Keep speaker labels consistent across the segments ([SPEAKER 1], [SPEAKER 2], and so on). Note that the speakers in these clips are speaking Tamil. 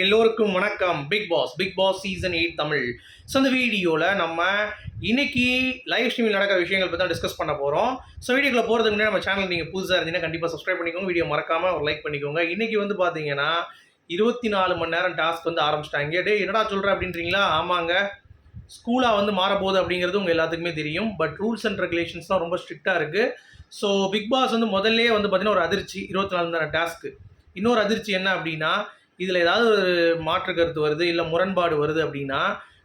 [SPEAKER 1] எல்லோருக்கும் வணக்கம். Bigg Boss Bigg Boss season eight Tamil. So இந்த வீடியோவில் நம்ம இன்னைக்கு லைவ் ஸ்ட்ரீமில் நடக்கிற விஷயங்கள் பற்றி தான் டிஸ்கஸ் பண்ண போகிறோம் ஸோ வீடியோக்குள்ள போகிறதுக்கு முன்னாடி நம்ம சேனல் நீங்கள் புதுசாக இருந்தீங்கன்னா கண்டிப்பாக சப்ஸ்கிரைப் பண்ணிக்கோங்க. வீடியோ மறக்காமல் ஒரு லைக் பண்ணிக்கோங்க. இன்னைக்கு வந்து பார்த்தீங்கன்னா இருபத்தி நாலு மணி நேரம் டாஸ்க் வந்து ஆரம்பிச்சிட்டாங்க. டே என்னடா சொல்கிறேன் அப்படின்றீங்களா? ஆமாங்க. ஸ்கூலாக வந்து மாறப்போகுது அப்படிங்கிறது உங்கள் எல்லாத்துக்குமே தெரியும். பட் ரூல்ஸ் அண்ட் ரெகுலேஷன்ஸ்லாம் ரொம்ப ஸ்ட்ரிக்டாக இருக்குது ஸோ பிக் பாஸ் வந்து முதல்லே வந்து பார்த்தீங்கன்னா ஒரு அதிர்ச்சி இருபத்தி நாலு மணி நேரம் டாஸ்க்கு இன்னொரு அதிர்ச்சி என்ன அப்படின்னா இதில் ஏதாவது ஒரு மாற்று கருத்து வருது இல்லை முரண்பாடு வருது அப்படின்னா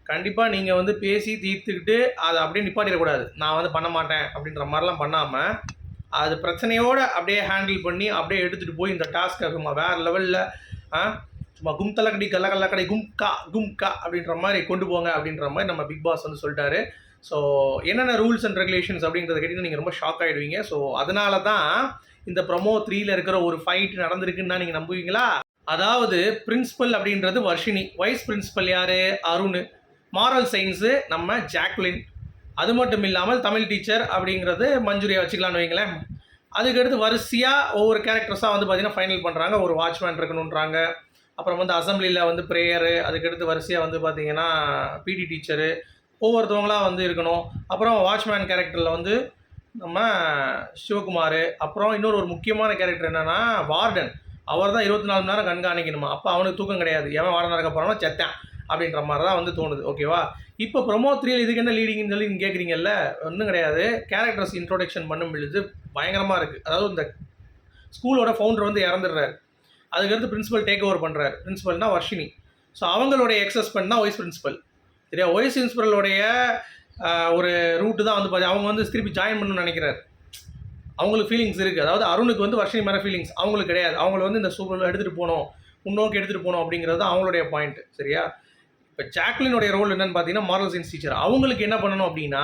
[SPEAKER 1] கண்டிப்பாக நீங்கள் வந்து பேசி தீர்த்துக்கிட்டு அதை அப்படியே நிப்பாட்டிடக்கூடாது நான் வந்து பண்ண மாட்டேன் அப்படின்ற மாதிரிலாம் பண்ணாமல் அது பிரச்சனையோடு அப்படியே ஹேண்டில் பண்ணி அப்படியே எடுத்துகிட்டு போய் இந்த டாஸ்க்கை சும்மா வேறு லெவலில் சும்மா கும் தலக்கடி கல்ல கல்லக்கடை கும் கா கும் கா அப்படின்ற மாதிரி கொண்டு போங்க அப்படின்ற மாதிரி நம்ம பிக் பாஸ் வந்து சொல்லிட்டாரு. ஸோ என்னென்ன ரூல்ஸ் அண்ட் ரெகுலேஷன்ஸ் அப்படின்றத கேட்டிங்கன்னா நீங்கள் ரொம்ப ஷாக் ஆகிடுவீங்க ஸோ அதனால தான் இந்த ப்ரொமோ த்ரீயில் இருக்கிற ஒரு ஃபைட் நடந்திருக்குன்னு நீங்கள் நம்புவீங்களா? அதாவது பிரின்ஸிபல் அப்படின்றது வர்ஷினி. வைஸ் பிரின்ஸிபல் யார்? அருண். மாரல் சயின்ஸு நம்ம ஜாக்லின். அது மட்டும் இல்லாமல் தமிழ் டீச்சர் அப்படிங்கிறது மஞ்சுரியா வச்சுக்கலாம்னு வைங்களேன். அதுக்கடுத்து வரிசையாக ஒவ்வொரு கேரக்டர்ஸாக வந்து பார்த்திங்கன்னா ஃபைனல் பண்ணுறாங்க ஒரு வாட்ச்மேன் இருக்கணுன்றாங்க அப்புறம் வந்து அசம்பிளியில் வந்து ப்ரேயரு அதுக்கடுத்து வரிசையாக வந்து பார்த்திங்கன்னா பிடி டீச்சரு ஒவ்வொருத்தவங்களாக வந்து இருக்கணும். அப்புறம் வாட்ச்மேன் கேரக்டரில் வந்து நம்ம சிவகுமார். அப்புறம் இன்னொரு ஒரு முக்கியமான கேரக்டர் என்னென்னா வார்டன். அவர் தான் இருபத்தி நாலு மணி நேரம் கண்காணிக்கணுமா? அப்போ அவனுக்கு தூக்கம் கிடையாது. எவன் வாட நடக்க போகிறானோ செத்தான் அப்படின்ற மாதிரி தான் வந்து தோணுது. ஓகேவா இப்போ ப்ரொமோ த்ரீயில் இதுக்கு என்ன லீடிங்னு சொல்லி நீங்கள் கேட்குறீங்கல்ல ஒன்றும் கிடையாது. கேரக்டர்ஸ் இன்ட்ரோடக்ஷன் பண்ணும் பொழுது பயங்கரமாக இருக்குது அதாவது இந்த ஸ்கூலோட ஃபவுண்டர் வந்து இறந்துடுறாரு. அதுக்கடுத்து பிரின்ஸிபல் டேக் ஓவர் பண்ணுறாரு பிரின்ஸிபல்னா வர்ஷினி. ஸோ அவங்களுடைய எக்ஸஸ் தான் வைஸ் பிரின்ஸிபல் சரியா? வைஸ் பிரின்சிபலுடைய ஒரு ரூட்டு தான் வந்து பார்த்தீங்க அவங்க வந்து திருப்பி ஜாயின் பண்ணணும்னு நினைக்கிறாரு. அவங்களுக்கு ஃபீலிங்ஸ் இருக்குது அதாவது அருணுக்கு வந்து வர்ஷினி மேலே ஃபீலிங்ஸ் அவங்களுக்கு கிடையாது. அவங்கள வந்து இந்த சூழலில் எடுத்துகிட்டு போகணும். முன்னோக்கி எடுத்துகிட்டு போகணும் அப்படிங்கிறது தான் அவங்களுடைய பாயிண்ட் சரியா? இப்போ ஜாக்லினுடைய ரோல் என்னன்னு பார்த்தீங்கன்னா மாரல் சயின்ஸ் டீச்சர் அவங்களுக்கு என்ன பண்ணணும் அப்படின்னா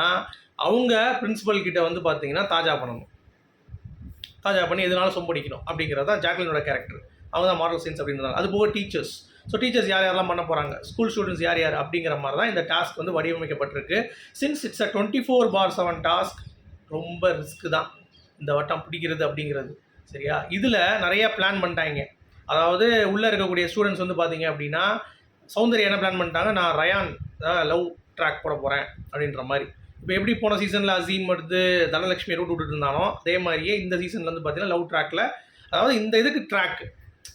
[SPEAKER 1] அவங்க பிரின்ஸிபல் கிட்ட வந்து பார்த்தீங்கன்னா தாஜா பண்ணணும். தாஜா பண்ணி எதனால சொம்படிக்கணும் அப்படிங்கிறது தான் ஜாக்லினோட கேரக்டர் அவங்க தான் மாரல் சயின்ஸ் அப்படின்றது அது போக டீச்சர்ஸ் ஸோ டீச்சர்ஸ் யார் யாரெல்லாம் பண்ண போகிறாங்க ஸ்கூல் ஸ்டூடெண்ட்ஸ் யார் யார் அப்படிங்கிற மாதிரி தான் இந்த டாஸ்க் வந்து வடிவமைக்கப்பட்டிருக்கு. Since it's a twenty four by seven task ரொம்ப ரிஸ்க்கு தான். இந்த வட்டம் பிடிக்கிறது அப்படிங்கிறது. சரியா? இதில் நிறையா பிளான் பண்ணிட்டாங்க. அதாவது உள்ளே இருக்கக்கூடிய ஸ்டூடெண்ட்ஸ் வந்து பார்த்தீங்க அப்படின்னா சௌந்தர்யா என்ன பிளான் பண்ணிட்டாங்க? நான் ரயான் லவ் ட்ராக் போட போகிறேன் அப்படின்ற மாதிரி. இப்போ எப்படி போன சீசனில் அசீம் எடுத்து தனலட்சுமி ரூட் விட்டுட்டு இருந்தானோ அதே மாதிரியே இந்த சீசனில் வந்து பார்த்தீங்கன்னா லவ் ட்ராக்கில் அதாவது இந்த இதுக்கு ட்ராக்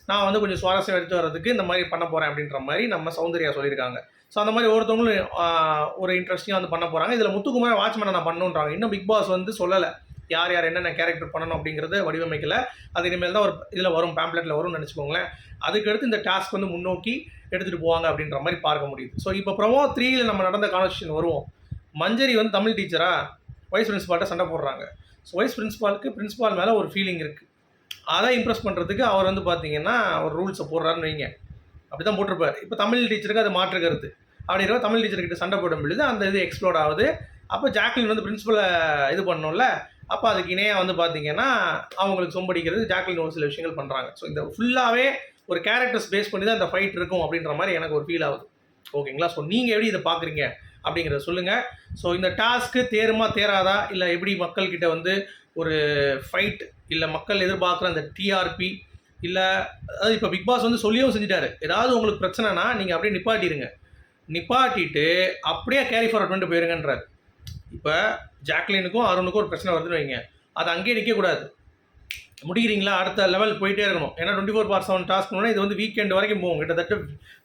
[SPEAKER 1] நான் வந்து கொஞ்சம் சுவாரஸ்யம் எடுத்து வர்றதுக்கு இந்த மாதிரி பண்ண போகிறேன் அப்படின்ற மாதிரி நம்ம சௌந்தர்யா சொல்லியிருக்காங்க. ஸோ அந்த மாதிரி ஒருத்தவங்களும் ஒரு இன்ட்ரெஸ்டிங்காக வந்து பண்ண போகிறாங்க இதில் முத்துக்குமார் வாட்ச்மேனை நான் பண்ணுன்றாங்க. இன்னும் பிக் பாஸ் வந்து சொல்லலை. யார் யார் என்னென்ன கேரக்டர் பண்ணணும் அப்படிங்கிறத வடிவமைக்கல. அது இனிமேல் தான் ஒரு இதில் வரும் பேம்ப்ளெட்டில் வரும்னு நினச்சிக்கோங்களேன். அதுக்கடுத்து இந்த டாஸ்க் வந்து முன்னோக்கி எடுத்துகிட்டு போவாங்க அப்படின்ற மாதிரி பார்க்க முடியுது. ஸோ இப்போ ப்ரமோ த்ரீயில் நம்ம நடந்த கான்வர்சேஷன் வருவோம். மஞ்சரி வந்து தமிழ் டீச்சரா வைஸ் பிரின்ஸிபால்கிட்ட சண்டை போடுறாங்க. ஸோ வைஸ் பிரின்ஸிபாலுக்கு பிரின்ஸிபால் மேலே ஒரு ஃபீலிங் இருக்குது அதை இம்ப்ரெஸ் பண்ணுறதுக்கு அவர் வந்து பார்த்தீங்கன்னா ஒரு ரூல்ஸை போடுறாருன்னு வைங்க. அப்படி தான் போட்டிருப்பார். இப்போ தமிழ் டீச்சருக்கு அது மாற்று கருத்து. அப்படிங்கிற தமிழ் டீச்சர்கிட்ட சண்டை போடும் பொழுது அந்த இது எக்ஸ்ப்ளோர் ஆகுது. அப்போ ஜாக்லின் வந்து பிரின்ஸிபலை இது பண்ணணும்ல. அப்போ அதுக்கு இணையாக வந்து பார்த்தீங்கன்னா அவங்களுக்கு சொம்படிக்கிறது ஜாக்லின் ஒரு சில விஷயங்கள் பண்ணுறாங்க ஸோ இந்த ஃபுல்லாகவே ஒரு கேரக்டர்ஸ் பேஸ் பண்ணி தான் இந்த ஃபைட் இருக்கும் அப்படின்ற மாதிரி எனக்கு ஒரு ஃபீல் ஆகுது. ஓகேங்களா ஸோ நீங்கள் எப்படி இதை பார்க்குறீங்க அப்படிங்கிறத சொல்லுங்கள் ஸோ இந்த டாஸ்க்கு தேருமா தேராதா? இல்லை எப்படி மக்கள்கிட்ட வந்து ஒரு ஃபைட் இல்லை மக்கள் எதிர்பார்க்குற அந்த டிஆர்பி இல்லை அதாவது இப்போ பிக் பாஸ் வந்து சொல்லியும் செஞ்சுட்டாரு. ஏதாவது உங்களுக்கு பிரச்சனைனா நீங்கள் அப்படியே நிப்பாட்டிடுங்க நிப்பாட்டிட்டு அப்படியே கேரி ஃபார்வர்ட் பண்ணிட்டு போயிருங்கன்றார். இப்போ ஜாக்லினுக்கும் அருணுக்கும் ஒரு பிரச்சனை வருதுன்னு வைங்க. அது அங்கேயே நிற்கக்கூடாது முடிக்கிறீங்களா? அடுத்த லெவல் போயிட்டே இருக்கணும். ஏன்னா twenty four by seven task இது வந்து வீக்கெண்ட் வரைக்கும் போகும். கிட்டத்தட்ட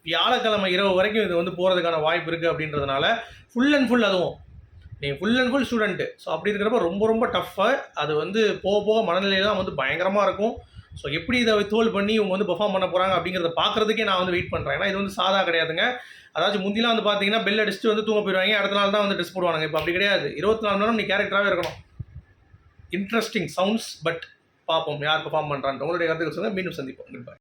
[SPEAKER 1] வியாழக்கிழமை இரவு வரைக்கும் இது வந்து போகிறதுக்கான வாய்ப்பு இருக்குது அப்படின்றதுனால ஃபுல் அண்ட் ஃபுல் அதுவும். நீங்கள் full and full student so அப்படி இருக்கிறப்ப ரொம்ப ரொம்ப டஃப்பாக அது வந்து போக போக மனநிலையெல்லாம் வந்து பயங்கரமாக இருக்கும். ஸோ எப்படி இதை தோல் பண்ணி இவங்க வந்து பெர்ஃபார்ம் பண்ண போகிறாங்க அப்படிங்கிறத பார்க்குறதுக்கே நான் வந்து வெயிட் பண்ணுறேன் ஏன்னா இது வந்து சாதா கிடையாதுங்க. அதாச்சும் முந்திலாம் வந்து பார்த்தீங்கன்னா பெல் அடிச்சுட்டு வந்து தூங்க போயிடுவாங்க. அடுத்த நாள் தான் வந்து ட்ரெஸ் போடுவாங்க இப்போ அப்படி கிடையாது. இருபத்தி நாலு நேரம் நீ கேரக்டராகவே இருக்கணும். இன்ட்ரெஸ்டிங் சவுண்ட்ஸ் பட் பார்ப்போம் யார் பெர்ஃபார்ம் பண்ணுறான்ட்டு உங்களுடைய கருத்துக்கள் சொல்லுங்கள் மீண்டும் சந்திப்போம். Good bye